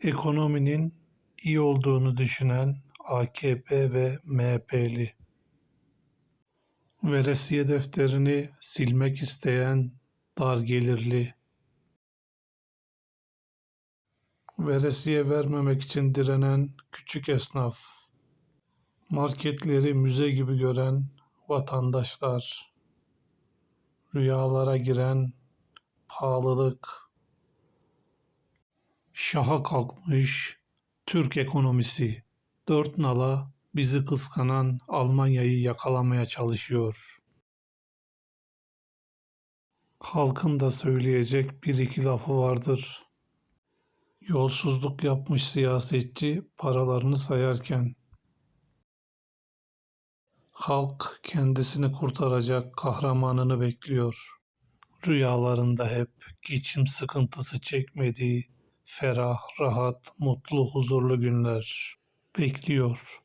Ekonominin iyi olduğunu düşünen AKP ve MHP'li. Veresiye defterini silmek isteyen dar gelirli. Veresiye vermemek için direnen küçük esnaf. Marketleri müze gibi gören vatandaşlar. Rüyalara giren pahalılık. Şaha kalkmış Türk ekonomisi. Dört nala bizi kıskanan Almanya'yı yakalamaya çalışıyor. Halkın da söyleyecek bir iki lafı vardır. Yolsuzluk yapmış siyasetçi paralarını sayarken. Halk kendisini kurtaracak kahramanını bekliyor. Rüyalarında hep geçim sıkıntısı çekmediği ferah, rahat, mutlu, huzurlu günler bekliyor.